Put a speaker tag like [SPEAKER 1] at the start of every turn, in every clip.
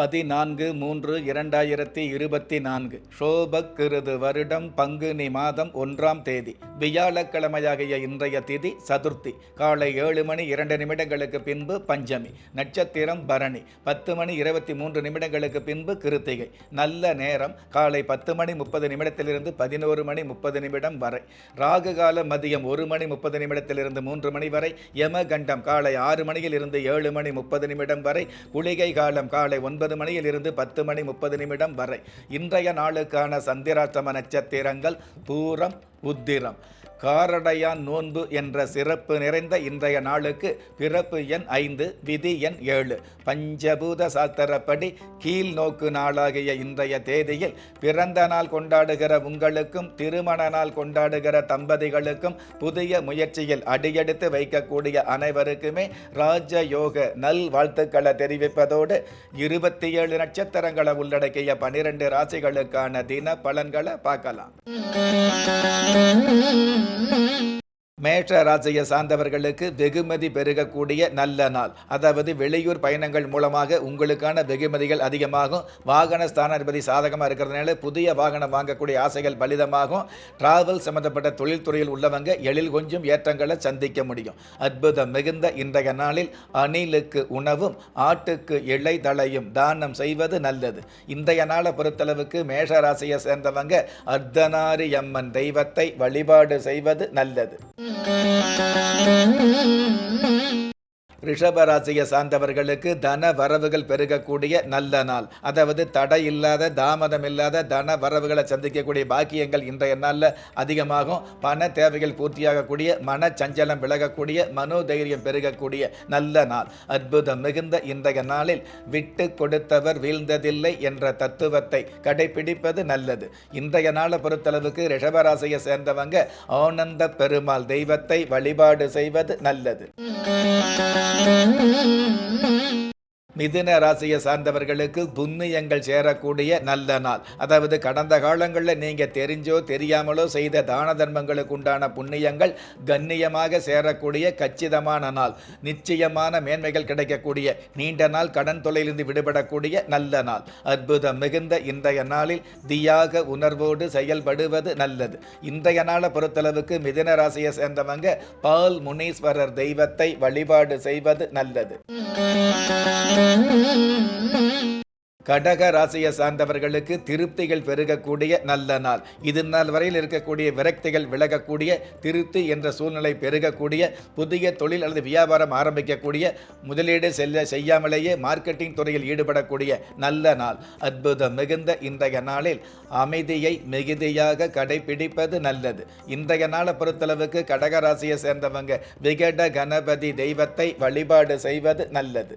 [SPEAKER 1] பதினான்கு மூன்று இரண்டாயிரத்தி இருபத்தி நான்கு. ஷோபக்கிருது வருடம் பங்குனி மாதம் ஒன்றாம் தேதி. வியாழக்கிழமையாகிய இன்றைய திதி சதுர்த்தி. காலை ஏழு மணி இரண்டு நிமிடங்களுக்கு பின்பு பஞ்சமி. நட்சத்திரம் பரணி. பத்து மணி இருபத்தி மூன்று நிமிடங்களுக்கு பின்பு கிருத்திகை. நல்ல நேரம். காலை பத்து மணி முப்பது நிமிடத்திலிருந்து பதினோரு மணி முப்பது நிமிடம் வரை. ராகு காலம் மதியம் ஒரு மணி முப்பது நிமிடத்திலிருந்து மூன்று மணி வரை. யமகண்டம் காலை ஆறு மணியில் இருந்து ஏழு மணி முப்பது நிமிடம் வரை. குளிகை காலம் காலை ஒன்பது மணியில் இருந்து பத்து மணி முப்பது நிமிடம் வரை. இன்றைய நாளுக்கான சந்திராஷ்டம நட்சத்திரங்கள் பூரம் உத்திரம். காரடையான் நோன்பு என்ற சிறப்பு நிறைந்த இன்றைய நாளுக்கு பிறப்பு எண் ஐந்து விதி எண் ஏழு. பஞ்சபூத சாஸ்திரப்படி கீழ் நோக்கு நாளாகிய இன்றைய தேதியில் பிறந்த நாள் கொண்டாடுகிற உங்களுக்கும் திருமண நாள் கொண்டாடுகிற தம்பதிகளுக்கும் புதிய முயற்சியில் அடியெடுத்து வைக்கக்கூடிய அனைவருக்குமே ராஜயோக நல் வாழ்த்துக்களை தெரிவிப்பதோடு இருபத்தி ஏழு நட்சத்திரங்களை உள்ளடக்கிய பனிரெண்டு ராசிகளுக்கான தின பலன்களை பார்க்கலாம். Mm-hmm. மேஷ ராசியை சார்ந்தவர்களுக்கு வெகுமதி பெருகக்கூடிய நல்ல நாள். அதாவது வெளியூர் பயணங்கள் மூலமாக உங்களுக்கான வெகுமதிகள் அதிகமாகும். வாகன ஸ்தானாதிபதி சாதகமாக இருக்கிறதுனால புதிய வாகனம் வாங்கக்கூடிய ஆசைகள் பலிதமாகும். டிராவல் சம்பந்தப்பட்ட தொழில்துறையில் உள்ளவங்க எழில் கொஞ்சம் ஏற்றங்களை சந்திக்க முடியும். அற்புதம் மிகுந்த இன்றைய நாளில் அணிலுக்கு உணவும் ஆட்டுக்கு இலை தலையும் தானம் செய்வது நல்லது. இன்றைய நாளை பொறுத்தளவுக்கு மேஷ ராசியை சேர்ந்தவங்க அர்த்தனாரி அம்மன் தெய்வத்தை வழிபாடு செய்வது நல்லது. Mm-hmm. ரிஷபராசியை சார்ந்தவர்களுக்கு தன வரவுகள் பெருகக்கூடிய நல்ல நாள். அதாவது தடை இல்லாத தாமதம் இல்லாத தன வரவுகளை சந்திக்கக்கூடிய பாக்கியங்கள் இன்றைய நாளில் அதிகமாகும். பண தேவைகள் பூர்த்தியாகக்கூடிய மனச்சஞ்சலம் விலகக்கூடிய மனோதைரியம் பெருகக்கூடிய நல்ல நாள். அற்புதம் மிகுந்த இன்றைய நாளில் விட்டு கொடுத்தவர் வீழ்ந்ததில்லை என்ற தத்துவத்தை கடைபிடிப்பது நல்லது. இன்றைய நாளை பொறுத்தளவுக்கு ரிஷபராசியை சேர்ந்தவங்க ஆனந்த பெருமாள் தெய்வத்தை வழிபாடு செய்வது நல்லது. Mm-hmm. மிதுன ராசியை சார்ந்தவர்களுக்கு புண்ணியங்கள் சேரக்கூடிய நல்ல நாள். அதாவது கடந்த காலங்களில் நீங்கள் தெரிஞ்சோ தெரியாமலோ செய்த தான தர்மங்களுக்கு உண்டான புண்ணியங்கள் கண்ணியமாக சேரக்கூடிய கச்சிதமான நாள். நிச்சயமான மேன்மைகள் கிடைக்கக்கூடிய நீண்ட நாள் கடன் தொலையிலிருந்து விடுபடக்கூடிய நல்ல நாள். அற்புதம் மிகுந்த இன்றைய நாளில் தியாக உணர்வோடு செயல்படுவது நல்லது. இன்றைய நாளை பொறுத்தளவுக்கு மிதுன ராசியை சேர்ந்தவங்க பால் முனீஸ்வரர் தெய்வத்தை வழிபாடு செய்வது நல்லது. கடக ராசியை சார்ந்தவர்களுக்கு திருப்திகள் பெருகக்கூடிய நல்ல நாள். இது நாள் வரையில் இருக்கக்கூடிய விரக்திகள் விலகக்கூடிய திருப்தி என்ற சூழ்நிலை பெருகக்கூடிய புதிய தொழில் அல்லது வியாபாரம் ஆரம்பிக்கக்கூடிய முதலீடு செல்ல செய்யாமலேயே மார்க்கெட்டிங் துறையில் ஈடுபடக்கூடிய நல்ல நாள். அற்புதம் மிகுந்த இன்றைய நாளில் அமைதியை மிகுதியாக கடைபிடிப்பது நல்லது. இன்றைய நாளை பொறுத்தளவுக்கு கடக ராசியை சேர்ந்தவங்க விகட கணபதி தெய்வத்தை வழிபாடு செய்வது நல்லது.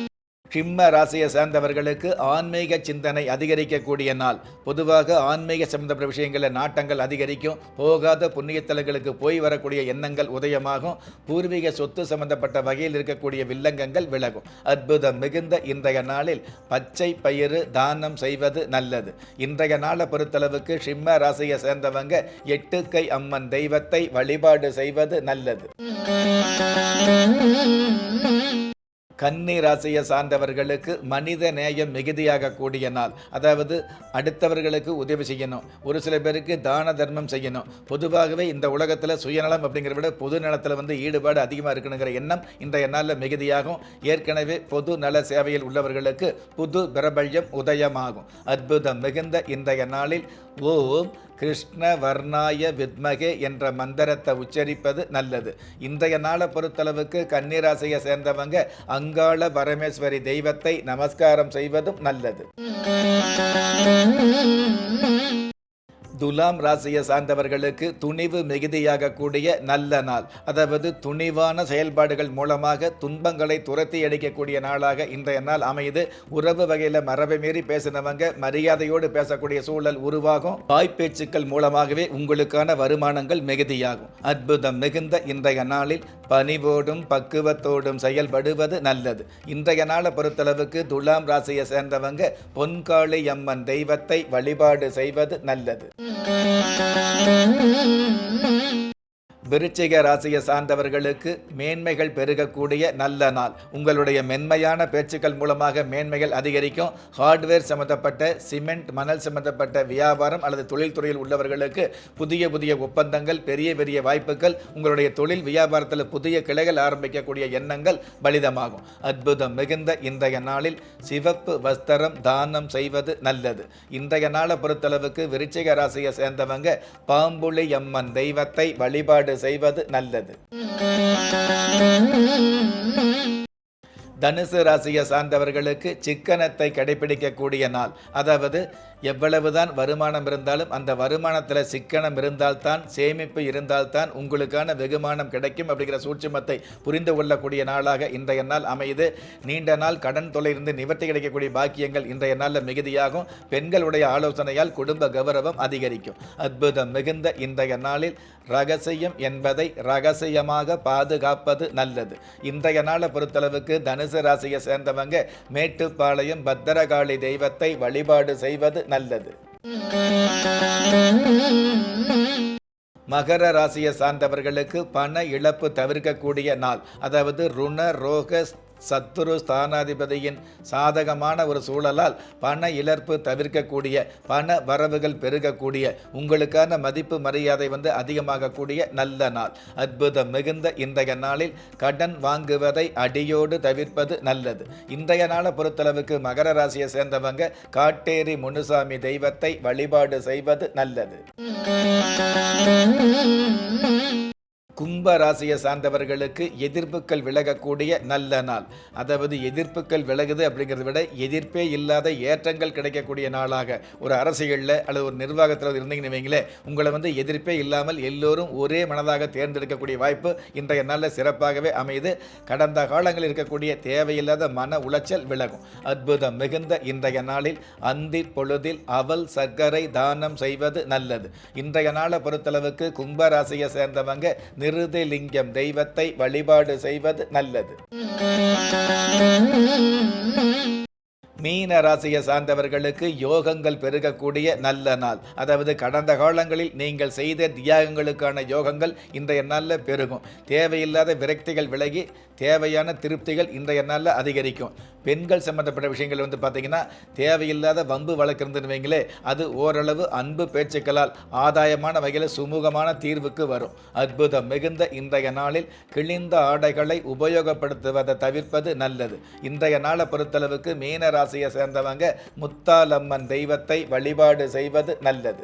[SPEAKER 1] சிம்ம ராசியை சேர்ந்தவர்களுக்கு ஆன்மீக சிந்தனை அதிகரிக்கக்கூடிய நாள். பொதுவாக ஆன்மீக சம்பந்தப்பட்ட விஷயங்களில் நாட்டங்கள் அதிகரிக்கும். போகாத புண்ணியத்தலங்களுக்கு போய் வரக்கூடிய எண்ணங்கள் உதயமாகும். பூர்வீக சொத்து சம்பந்தப்பட்ட வகையில் இருக்கக்கூடிய வில்லங்கங்கள் விலகும். அற்புதம் மிகுந்த இன்றைய நாளில் பச்சை பயிறு தானம் செய்வது நல்லது. இன்றைய நாளை பொறுத்தளவுக்கு சிம்ம ராசியை சேர்ந்தவங்க எட்டுக்கை அம்மன் தெய்வத்தை வழிபாடு செய்வது நல்லது. Mm-hmm. கன்னி ராசியை சார்ந்தவர்களுக்கு மனித நேயம் மிகுதியாக கூடிய நாள். அதாவது அடுத்தவர்களுக்கு உதவி செய்யணும். ஒரு சில பேருக்கு தான தர்மம் செய்யணும். பொதுவாகவே இந்த உலகத்தில் சுயநலம் அப்படிங்கிற விட பொது நலத்தில் வந்து ஈடுபாடு அதிகமாக இருக்கணுங்கிற எண்ணம் இன்றைய நாளில் மிகுதியாகும். ஏற்கனவே பொது நல சேவையில் உள்ளவர்களுக்கு புது பிரபல்யம் உதயமாகும். அற்புதம் மிகுந்த இன்றைய நாளில் ஓம் கிருஷ்ண வர்ணாய வித்மகே என்ற மந்திரத்தை உச்சரிப்பது நல்லது. இன்றைய நாளை பொறுத்தளவுக்கு கன்னிராசியை சேர்ந்தவங்க அங்காள பரமேஸ்வரி தெய்வத்தை நமஸ்காரம் செய்வதும் நல்லது. துலாம் ராசியை சார்ந்தவர்களுக்கு துணிவு மிகுதியாகக்கூடிய நல்ல நாள். அதாவது துணிவான செயல்பாடுகள் மூலமாக துன்பங்களை துரத்தி அடிக்கக்கூடிய நாளாக இன்றைய நாள் அமையுது. உறவு வகையில் மரபை மீறி பேசினவங்க மரியாதையோடு பேசக்கூடிய சூழல் உருவாகும். வாய்ப்பேச்சுக்கள் மூலமாகவே உங்களுக்கான வருமானங்கள் மிகுதியாகும். அற்புதம் மிகுந்த இன்றைய நாளில் பணிவோடும் பக்குவத்தோடும் செயல்படுவது நல்லது. இன்றைய நாளை பொறுத்தளவுக்கு துலாம் ராசியை சேர்ந்தவங்க பொன்காளி அம்மன் தெய்வத்தை வழிபாடு செய்வது நல்லது. விருச்சிக ராசியை சார்ந்தவர்களுக்கு மேன்மைகள் பெருகக்கூடிய நல்ல நாள். உங்களுடைய மென்மையான பேச்சுக்கள் மூலமாக மேன்மைகள் அதிகரிக்கும். ஹார்ட்வேர் சம்பந்தப்பட்ட சிமெண்ட் மணல் சம்பந்தப்பட்ட வியாபாரம் அல்லது தொழில்துறையில் உள்ளவர்களுக்கு புதிய புதிய ஒப்பந்தங்கள் பெரிய பெரிய வாய்ப்புகள் உங்களுடைய தொழில் வியாபாரத்தில் புதிய கிளைகள் ஆரம்பிக்கக்கூடிய எண்ணங்கள் பலிதமாகும். அற்புதம் மிகுந்த இன்றைய நாளில் சிவப்பு வஸ்திரம் தானம் செய்வது நல்லது. இன்றைய நாளை பொறுத்தளவுக்கு விருச்சிக ராசியை சேர்ந்தவங்க பாம்புலி அம்மன் தெய்வத்தை வழிபாடு செய்வது நல்லது. தனுசு ராசியை சார்ந்தவர்களுக்கு சிக்கனத்தை கடைபிடிக்கக்கூடிய நாள். அதாவது எவ்வளவுதான் வருமானம் இருந்தாலும் அந்த வருமானத்தில் சிக்கனம் இருந்தால்தான் சேமிப்பு இருந்தால்தான் உங்களுக்கான வெகுமானம் கிடைக்கும் அப்படிங்கிற சூட்சுமத்தை புரிந்து கொள்ளக்கூடிய நாளாக இன்றைய நாள் அமையுது. நீண்ட நாள் கடன் தொலையிருந்து நிவர்த்தி கிடைக்கக்கூடிய பாக்கியங்கள் இன்றைய நாளில் மிகுதியாகும். பெண்களுடைய ஆலோசனையால் குடும்ப கௌரவம் அதிகரிக்கும். அற்புதம் மிகுந்த இன்றைய நாளில் ரகசியம் என்பதை ரகசியமாக பாதுகாப்பது நல்லது. இன்றைய நாளை பொறுத்தளவுக்கு தனுசு ராசியை சேர்ந்தவங்க மேட்டுப்பாளையம் பத்திரகாளி தெய்வத்தை வழிபாடு செய்வது நல்லது. மகர ராசியை சார்ந்தவர்களுக்கு பண இழப்பு தவிர்க்கக்கூடிய நாள். அதாவது ருண ரோக சத்துரு ஸ்தானாதிபதியின் சாதகமான ஒரு சூழலால் பண இழப்பு தவிர்க்கக்கூடிய பண வரவுகள் பெருகக்கூடிய உங்களுக்கான மதிப்பு மரியாதை வந்து அதிகமாகக்கூடிய நல்ல நாள். அற்புதம் மிகுந்த இன்றைய நாளில் கடன் வாங்குவதை அடியோடு தவிர்ப்பது நல்லது. இன்றைய நாளை பொறுத்தளவுக்கு மகர ராசியை சேர்ந்தவங்க காட்டேரி முனுசாமி தெய்வத்தை வழிபாடு செய்வது நல்லது. கும்ப ராசியை சார்ந்தவர்களுக்கு எதிர்ப்புகள் விலகக்கூடிய நல்ல நாள். அதாவது எதிர்ப்புகள் விலகுது அப்படிங்கிறத விட எதிர்ப்பே இல்லாத ஏற்றங்கள் கிடைக்கக்கூடிய நாளாக. ஒரு அரசியலில் அல்லது ஒரு நிர்வாகத்தில் இருந்தீங்கன்னு வைங்களேன் உங்களை வந்து எதிர்ப்பே இல்லாமல் எல்லோரும் ஒரே மனதாக தேர்ந்தெடுக்கக்கூடிய வாய்ப்பு இன்றைய நாளில் சிறப்பாகவே அமையுது. கடந்த காலங்களில் இருக்கக்கூடிய தேவையில்லாத மன உளைச்சல் விலகும். அற்புதம் மிகுந்த இன்றைய நாளில் அந்தி பொழுதில் அவல் சர்க்கரை தானம் செய்வது நல்லது. இன்றைய நாளை பொறுத்தளவுக்கு கும்ப ராசியை சேர்ந்தவங்க நிருதிலிங்கம் தெய்வத்தை வழிபாடு செய்வது நல்லது. மீன ராசியை சார்ந்தவர்களுக்கு யோகங்கள் பெருகக்கூடிய நல்ல நாள். அதாவது கடந்த காலங்களில் நீங்கள் செய்த தியாகங்களுக்கான யோகங்கள் இன்றைய நாளில் பெருகும். தேவையில்லாத விரக்திகள் விலகி தேவையான திருப்திகள் இன்றைய நாளில் அதிகரிக்கும். பெண்கள் சம்பந்தப்பட்ட விஷயங்கள் வந்து பார்த்திங்கன்னா தேவையில்லாத வம்பு வழக்கு அது ஓரளவு அன்பு பேச்சுக்களால் ஆதாயமான வகையில் சுமூகமான தீர்வுக்கு வரும். அற்புதம் மிகுந்த இன்றைய நாளில் கிழிந்த ஆடைகளை உபயோகப்படுத்துவதை தவிர்ப்பது நல்லது. இன்றைய நாளை பொறுத்தளவுக்கு மீன ராசியை சேர்ந்தவங்க முத்தாலம்மன் தெய்வத்தை வழிபாடு செய்வது நல்லது.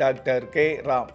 [SPEAKER 1] Doctor K Ram.